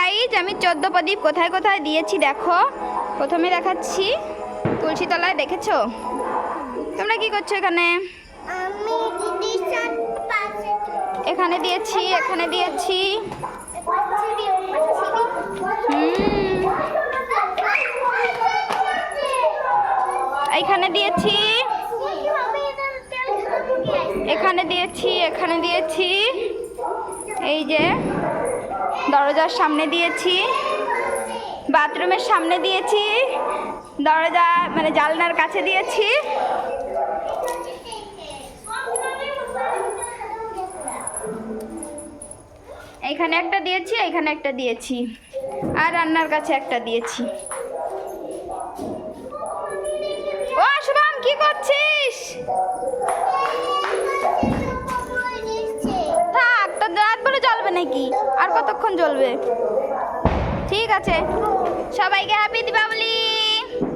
Guys আমি চোদ্দ প্রদীপ কোথায় কোথায় দিয়েছি দেখো। প্রথমে দেখাচ্ছি তুলসী তলায় দেখেছ? তোমরা কি করছ এখানে? এখানে দিয়েছি এখানে দিয়েছি। এইখানে দিয়েছি। এখানে দিয়েছি এখানে দিয়েছি। এই যে। দরজার সামনে দিয়েছি। বাথরুমের সামনে দিয়েছি। দরজা মানে জানলার কাছে দিয়েছি। এইখানে একটা দিয়েছি এইখানে একটা দিয়েছি। আর রান্নার কাছে একটা দিয়েছি। ও, শুভম, কি করছিস? জ্বলবে নাকি? আর কতক্ষণ জ্বলবে? ঠিক আছে। সবাইকে হ্যাপি দীপাবলি